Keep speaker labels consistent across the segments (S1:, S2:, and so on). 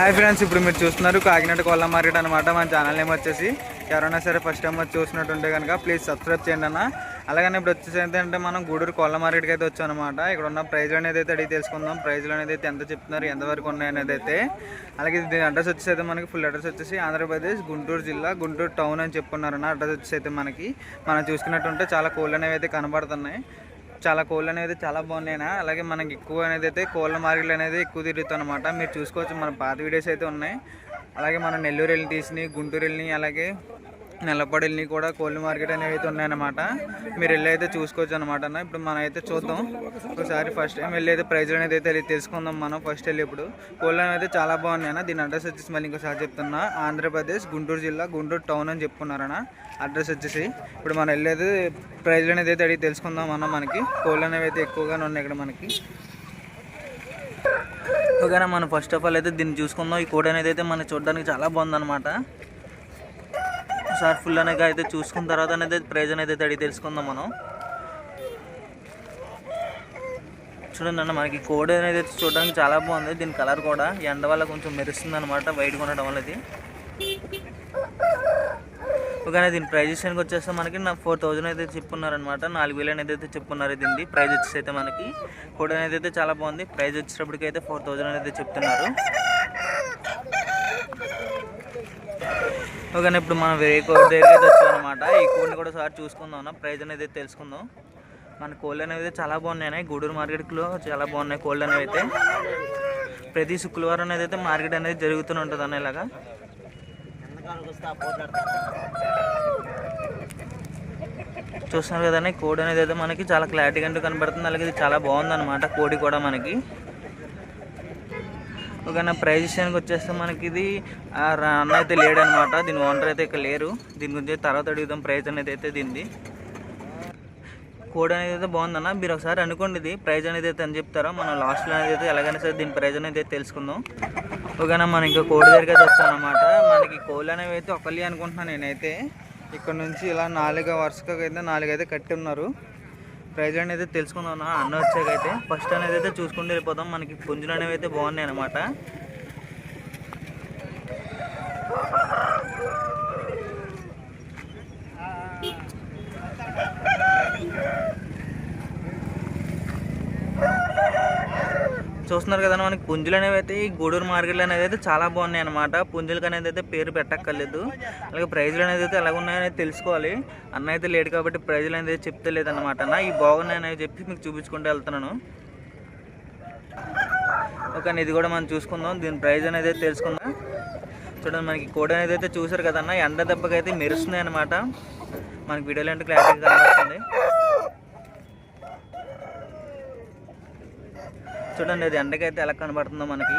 S1: Hi friends ఇప్పుడు మీరు చూస్తున్నారు కాకినాడ కోళ్ళ మార్కెట్ అనమాట మన ఛానల్ నేమ్ వచ్చేసి ఎవరైనా సరే ఫస్ట్ టైం వచ్చి చూసినట్టుంటే కనుక ప్లీజ్ సబ్స్క్రైబ్ చేయండి అన్న. అలాగనే ఇప్పుడు వచ్చేసి ఏంటంటే మనం గూడూరు కోళ్ళ మార్కెట్కి అయితే వచ్చాం అనమాట ఇక్కడ ఉన్న ప్రైజ్లు అనేది అయితే అడిగి తెలుసుకుందాం. ప్రైజ్లు అనేది అయితే ఎంత చెప్తున్నారు ఎంతవరకు ఉన్నాయి అనేది అయితే. అలాగే దీని అడ్రస్ వచ్చేసి అయితే మనకి ఫుల్ అడ్రస్ వచ్చేసి ఆంధ్రప్రదేశ్ గుంటూరు జిల్లా గుంటూరు టౌన్ అని చెప్పుకున్నారన్న అడ్రస్ వచ్చేసి అయితే మనకి. మనం చూసుకున్నట్టుంటే చాలా కోళ్ళు అనేవి అయితే కనబడుతున్నాయి. చాలా కోళ్ళు అనేది చాలా బాగున్నాయినా. అలాగే మనకి ఎక్కువ అనేది అయితే కోళ్ళ మార్కెట్లు అనేది ఎక్కువ తిరుగుతాం అనమాట మీరు చూసుకోవచ్చు మన పాత వీడియోస్ అయితే ఉన్నాయి. అలాగే మన నెల్లూరు వెళ్ళి తీసినాయి గుంటూరు వెళ్ళినాయి అలాగే నెల్లపాడు కూడా కోళ్ళ మార్కెట్ అనేవి అయితే ఉన్నాయన్నమాట. మీరు వెళ్ళి అయితే చూసుకోవచ్చు అనమాట అన్న. ఇప్పుడు మనం అయితే చూద్దాం. ఒకసారి ఫస్ట్ టైం వెళ్ళి అయితే అనేది అయితే తెలుసుకుందాం మనం ఫస్ట్ వెళ్ళి ఇప్పుడు. కోళ్ళు అయితే చాలా బాగున్నాయి అన్న. దీని అడ్రస్ వచ్చేసి మళ్ళీ ఇంకోసారి చెప్తున్నా. ఆంధ్రప్రదేశ్ గుంటూరు జిల్లా గుంటూరు టౌన్ అని చెప్పుకున్నారన్న. అడ్రస్ వచ్చేసి ఇప్పుడు మనం వెళ్ళేది ప్రైజ్లు అనేది అయితే అడిగి తెలుసుకుందాం అన్న మనకి. కోళ్ళు అనేవి అయితే ఎక్కువగానే ఉన్నాయి ఇక్కడ మనకి. ఓకేనా మనం ఫస్ట్ ఆఫ్ ఆల్ అయితే దీన్ని చూసుకుందాం. ఈ కోడ్ అనేది అయితే మనం చూడడానికి చాలా బాగుందన్నమాట. ఒకసారి ఫుల్ అనేది అయితే చూసుకున్న తర్వాత అనేది ప్రైజ్ అనేది అయితే అడిగి తెలుసుకుందాం మనం. చూడండి అన్న మనకి కోడ్ అనేది చూడడానికి చాలా బాగుంది. దీని కలర్ కూడా ఎండ వల్ల కొంచెం మెరుస్తుంది అనమాట వైట్గా ఉండడం వల్ల ఇది ఓకే దీని ప్రైజ్ విషయానికి వచ్చేస్తే మనకి నాకు ఫోర్ థౌజండ్ అయితే చెప్పున్నారనమాట నాలుగు వేలు అనేది అయితే చెప్పున్నారు దీన్ని ప్రైజ్ వచ్చేసి అయితే మనకి కోడ్ అనేది అయితే చాలా బాగుంది. ప్రైజ్ వచ్చేటప్పటికైతే ఫోర్ థౌజండ్ అనేది చెప్తున్నారు. ఓకే ఇప్పుడు మనం వేరే కోడి దగ్గరికి అయితే వచ్చాం అనమాట ఈ కోడిని కూడా ఒకసారి చూసుకుందాం ప్రైజ్ అనేది తెలుసుకుందాం. మన కోళ్ళు అనేవి అయితే చాలా బాగున్నాయి గూడూరు మార్కెట్లో చాలా బాగున్నాయి కోళ్ళు అనేవి అయితే. ప్రతి శుక్రవారం అనేది అయితే మార్కెట్ అనేది జరుగుతూనే ఉంటుంది అన్న ఇలాగా. చూస్తున్నారు కదండి కోడి అనేది అయితే మనకి చాలా క్లారిటీగా కనబడుతుంది. అలాగే ఇది చాలా బాగుంది అనమాట కోడి కూడా మనకి. ఓకేనా ప్రైజ్ విషయానికి వచ్చేస్తే మనకి ఇది అన్న అయితే లేడనమాట. దీని ఓనర్ అయితే ఇక్కడ లేరు. దీని గురించి తర్వాత అడుగుదాం ప్రైజ్ అనేది అయితే దీనిది. కోడ్ అనేది అయితే బాగుందన్న. మీరు ఒకసారి అనుకోండి ఇది ప్రైజ్ అనేది అయితే అని చెప్తారా? మనం లాస్ట్లో అనేది అయితే ఎలాగైనా సరే దీని ప్రైజ్ అనేది అయితే తెలుసుకుందాం. ఓకేనా మనం ఇంకా కోడి దగ్గరికి అయితే వచ్చామన్నమాట. మనకి కోళ్ళు అనేవి అయితే ఒకళ్ళు అనుకుంటున్నాను నేనైతే. ఇక్కడ నుంచి ఇలా నాలుగు వరుసగా అయితే నాలుగు అయితే కట్టి ఉన్నారు. ప్రైజ్ అనేది తెలుసుకుందాం అన్న అన్న వచ్చాకైతే. ఫస్ట్ అనేది అయితే చూసుకుంటూ వెళ్ళిపోతాం మనకి పుంజులు అనేవి అయితే బాగున్నాయి అనమాట చూస్తున్నారు కదా మనకి పుంజులు అనేవి అయితే ఈ గూడూరు మార్కెట్లో అనేది అయితే చాలా బాగున్నాయి అనమాట పుంజులకు అనేది అయితే పేరు పెట్టక్కర్లేదు. అలాగే ప్రైజ్లు అనేది అయితే ఎలా ఉన్నాయనేది తెలుసుకోవాలి. అన్న అయితే లేడు కాబట్టి ప్రైజ్లు అనేది చెప్తలేదు అనమాట అన్న. ఈ బాగున్నాయి అనేవి చెప్పి మీకు చూపించుకుంటూ వెళ్తున్నాను. ఓకే ఇది కూడా మనం చూసుకుందాం. దీని ప్రైజ్ అనేది అయితే తెలుసుకుందాం. చూడండి మనకి కోడి అనేది అయితే చూసారు కదన్న ఎండ దెబ్బకి అయితే మెరుస్తుంది అనమాట మనకి వీడియోలు అంటే క్లారిటీగా కనబడుతుంది చూడండి అది ఎండకైతే ఎలా కనబడుతుందో మనకి.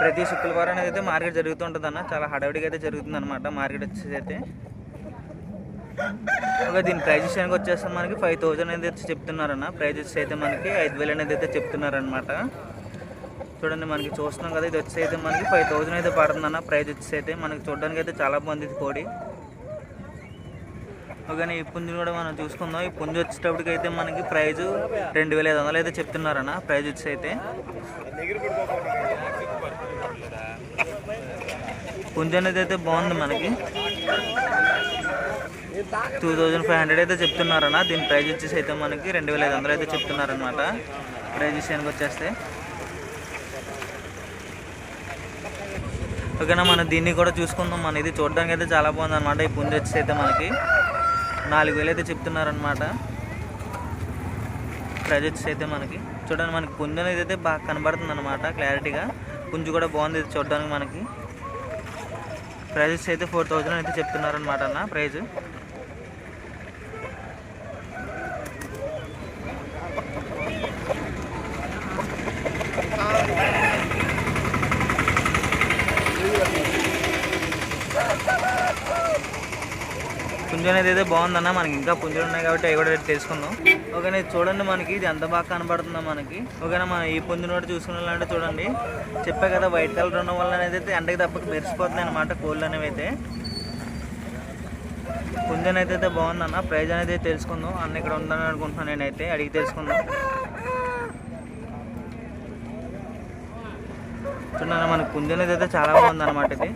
S1: ప్రతి శుక్రవారం అనేది అయితే మార్కెట్ జరుగుతుంటుంది అన్న. చాలా హడావిడిగా అయితే జరుగుతుంది అనమాట మార్కెట్ వచ్చేసి అయితే. ఒక దీని ప్రైజ్ విషయానికి వచ్చేస్తే మనకి ఫైవ్ థౌజండ్ అనేది అయితే చెప్తున్నారన్న. ప్రైజెస్ అయితే మనకి ఐదు వేలు అనేది అయితే చెప్తున్నారనమాట చూడండి మనకి చూస్తున్నాం కదా ఇది వచ్చేసి అయితే మనకి ఫైవ్ థౌజండ్ అయితే పడుతుందన్న. ప్రైజ్ వచ్చేసి అయితే మనకి చూడడానికి అయితే చాలా బాగుంది ఇది కోడి. ఓకే ఈ పుంజుని కూడా మనం చూసుకుందాం. ఈ పుంజు వచ్చేటప్పటికి అయితే మనకి ప్రైజ్ రెండు వేల ఐదు వందలు అయితే చెప్తున్నారన్న. ప్రైజ్ వచ్చి అయితే పుంజు అనేది అయితే బాగుంది మనకి. టూ థౌజండ్ ఫైవ్ హండ్రెడ్ అయితే చెప్తున్నారన్న. దీని ప్రైజ్ వచ్చేసి అయితే మనకి రెండు వేల ఐదు వందలు అయితే చెప్తున్నారనమాట ప్రైజ్ విషయానికి వచ్చేస్తే. ఓకేనా మనం దీన్ని కూడా చూసుకుందాం. మన ఇది చూడడానికి అయితే చాలా బాగుంది అనమాట ఈ పుంజు వచ్చేసి అయితే మనకి. నాలుగు వేలు అయితే చెప్తున్నారనమాట ప్రైజెస్ అయితే మనకి. చూడండి మనకి పుంజు అనేది అయితే బాగా కనబడుతుంది అనమాట క్లారిటీగా. పుంజు కూడా బాగుంది చూడడానికి మనకి. ప్రైజెస్ అయితే ఫోర్ థౌజండ్ అయితే చెప్తున్నారనమాట అన్న ప్రైజ్. పుంజు అనేది అయితే బాగుందన్న. మనకి ఇంకా పుంజులు ఉన్నాయి కాబట్టి అవి కూడా తెలుసుకుందాం. ఓకేనా ఇది చూడండి మనకి ఇది ఎంత బాగా కనబడుతుందో మనకి. ఓకేనా మనం ఈ పుంజును కూడా చూసుకున్నాలంటే చూడండి. చెప్పా కదా వైట్ కలర్ ఉండడం వల్ల అనేది అయితే ఎండకి తప్పక మెరిసిపోతున్నాయి అనమాట కోళ్ళు అనేవి అయితే. పుంజు అనేది అయితే బాగుందన్న. ప్రైజ్ అనేది తెలుసుకుందాం. అన్న ఇక్కడ ఉందని అనుకుంటున్నాను నేనైతే. అడిగి తెలుసుకుందాం. చూడండి మనకి పుంజ అనేది అయితే చాలా బాగుంది అనమాట ఇది.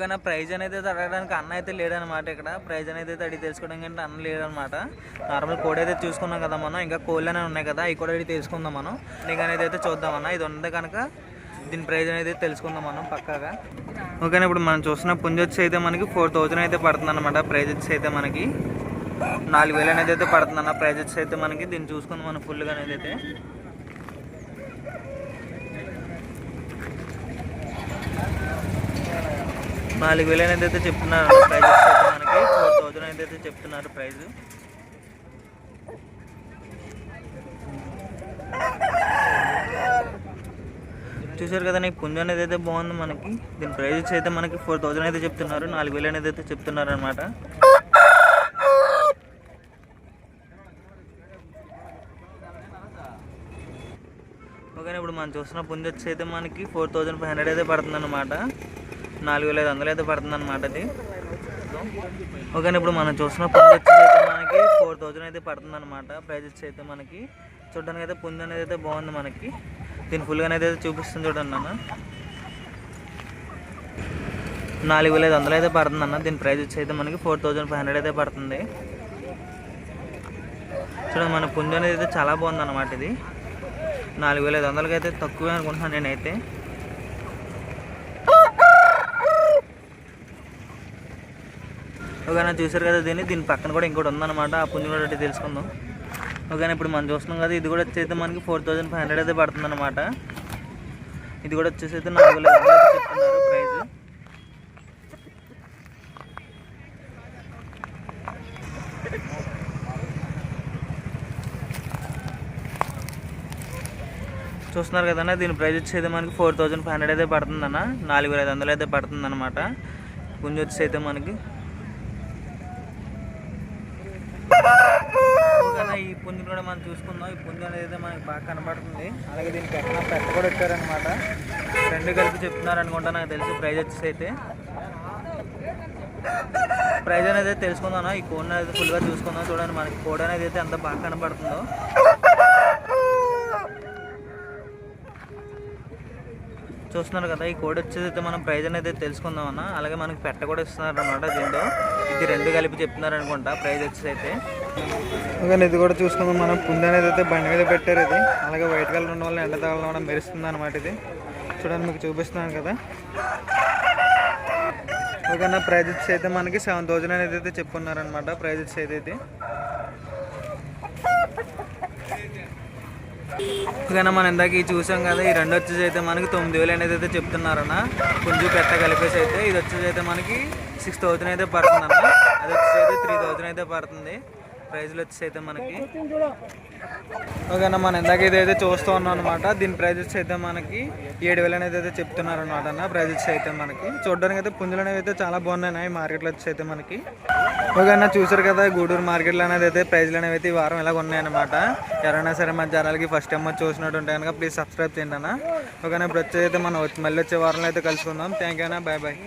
S1: ఓకేనా ప్రైజ్ అనేది అయితే అడగడానికి అన్న అయితే లేడనమాట ఇక్కడ. ప్రైజ్ అనేది అయితే అడిగి తెలుసుకోవడం కంటే అన్న లేడనమాట. నార్మల్ కోడి అయితే చూసుకున్నాం కదా మనం. ఇంకా కోళ్ళు అనేవి ఉన్నాయి కదా అవి కూడా అడిగి తెలుసుకుందాం మనం. నీకు అనేది అయితే చూద్దామన్న ఇది ఉంది కనుక దీని ప్రైజ్ అనేది తెలుసుకుందాం మనం పక్కాగా. ఓకేనా ఇప్పుడు మనం చూస్తున్న పుంజ వచ్చి అయితే మనకి ఫోర్ థౌజండ్ అయితే పడుతుంది అనమాట ప్రైజ్ వచ్చి అయితే మనకి నాలుగు వేలు అనేది అయితే పడుతుంది అన్న. ప్రైజెస్ అయితే మనకి దీన్ని చూసుకుందాం మనం ఫుల్గా అనేది అయితే. నాలుగు వేలు అనేది అయితే చెప్తున్నారు ప్రైజ్ మనకి ఫోర్ థౌజండ్ అనేది అయితే చెప్తున్నారు ప్రైజ్ చూసారు కదా నీకు పుంజు అనేది అయితే బాగుంది మనకి. దీని ప్రైజెస్ అయితే మనకి ఫోర్ థౌజండ్ అయితే చెప్తున్నారు. నాలుగు వేలు అనేది అయితే చెప్తున్నారు అనమాట ఓకే ఇప్పుడు మనం చూస్తున్న పుంజు వచ్చి అయితే మనకి ఫోర్ థౌజండ్ ఫైవ్ హండ్రెడ్ అయితే పడుతుంది అనమాట నాలుగు వేల ఐదు వందలు అయితే పడుతుంది అనమాట అది. ఓకే ఇప్పుడు మనం చూస్తున్న పుంజు అయితే మనకి ఫోర్ థౌజండ్ అయితే పడుతుంది అనమాట ప్రైజెస్ అయితే మనకి చూడడానికి అయితే పుంజు అనేది అయితే బాగుంది మనకి. దీని ఫుల్గా అనేది అయితే చూపిస్తుంది చూడండి అన్న నాలుగు వేల ఐదు వందలు అయితే పడుతుంది అన్న. దీని ప్రైజెస్ వచ్చి అయితే మనకి ఫోర్ థౌజండ్ ఫైవ్ హండ్రెడ్ అయితే పడుతుంది. చూడండి మన పుంజు అనేది అయితే చాలా బాగుంది అనమాట ఇది. నాలుగు వేల ఐదు వందలకి అయితే తక్కువే అనుకుంటున్నాను నేనైతే. ఓకేనా చూసారు కదా దీన్ని? దీని పక్కన కూడా ఇంకోటి ఉందన్నమాట. ఆ పుంజు కూడా తెలుసుకుందాం. ఓకేనా ఇప్పుడు మనం చూస్తున్నాం కదా ఇది కూడా వచ్చేది మనకి ఫోర్ థౌజండ్ ఫైవ్ హండ్రెడ్ అయితే పడుతుంది అనమాట ఇది కూడా వచ్చేసి అయితే నాలుగు చెప్తున్నారు ప్రైస్. చూస్తున్నారు కదన్నా దీని ప్రైస్ వచ్చేది మనకి ఫోర్ థౌజండ్ ఫైవ్ హండ్రెడ్ అయితే పడుతుందన్న నాలుగు వేల ఐదు వందలు అయితే పడుతుంది గుంజి గుంజు వచ్చి అయితే మనకి ఓకేనా ఈ పుంజుని కూడా మనం చూసుకుందాం. ఈ పుంజు అనేది అయితే మనకి బాగా కనబడుతుంది. అలాగే దీనికి ఎక్కడ పెట్ట కూడా ఇచ్చారనమాట రెండు కలిపి చెప్తున్నారు అనుకుంటా నాకు తెలిసి ప్రైజ్ వచ్చేసి అయితే. ప్రైజ్ అనేది తెలుసుకుందాం ఈ కోడ్ అనేది ఫుల్గా చూసుకుందాం. చూడండి మనకి కోడ్ అనేది అయితే ఎంత బాగా కనబడుతుందో. చూస్తున్నారు కదా ఈ కోడ్ వచ్చేసి అయితే మనం ప్రైజ్ అనేది తెలుసుకుందాం అన్న. అలాగే మనకి పెట్ట కూడా ఇస్తున్నారు అనమాట దీంట్లో. ఇది రెండు కలిపి చెప్తున్నారు అనుకుంటా ప్రైజ్ వచ్చేసి అయితే. ఓకే ఇది కూడా చూసుకుందాం. మనం పుంజ అనేది అయితే బండి మీద పెట్టారు ఇది. అలాగే వైట్ కలర్ ఉన్న వాళ్ళు ఎండ తగలడం మెరుస్తుంది అనమాట ఇది. చూడండి మీకు చూపిస్తున్నాను కదా. ఓకే నా ప్రైజెస్ అయితే మనకి సెవెన్ థౌజండ్ అనేది అయితే చెప్పుకున్నారనమాట ప్రైజెస్ వచ్చి అయితే ఇది. మనం ఇందాక ఈ చూసాం కదా ఈ రెండు వచ్చేసి అయితే మనకి తొమ్మిది వేలు అనేది అయితే చెప్తున్నారన్న. పుంజు పెట్ట కలిపేసి అయితే ఇది వచ్చేసి అయితే మనకి సిక్స్ థౌజండ్ అయితే పడుతుంది అన్న అది వచ్చేసి అయితే త్రీ థౌజండ్ అయితే పడుతుంది. ప్రైజ్లు వచ్చేసి అయితే మనకి ఓకేనా మనం ఇందాక ఇదైతే చూస్తూ ఉన్నాం అనమాట దీని ప్రైజ్ వచ్చి అయితే మనకి ఏడు వేలు అనేది అయితే చెప్తున్నారు అనమాట అన్న ప్రైజ్ వచ్చి అయితే మనకి. చూడడానికి అయితే పుంజులు అనేవి అయితే చాలా బాగున్నాయి మార్కెట్లో వచ్చి అయితే మనకి ఓకేనా చూసారు కదా గూడూరు మార్కెట్లో అనేది అయితే ప్రైజ్లు అనేవి అయితే ఈ వారం ఇలాగ ఉన్నాయన్నమాట ఎవరైనా సరే మన జనాలకి ఫస్ట్ టైం వచ్చి చూసినట్టు ఉంటే కనుక ప్లీజ్ సబ్స్క్రైబ్ చేయండి అన్న. ఓకేనా ఇప్పుడు వచ్చేది అయితే మనం మళ్ళీ వచ్చే వారంలో అయితే కలుసుకుందాం. థ్యాంక్ యూ అన్న బాయ్ బాయ్.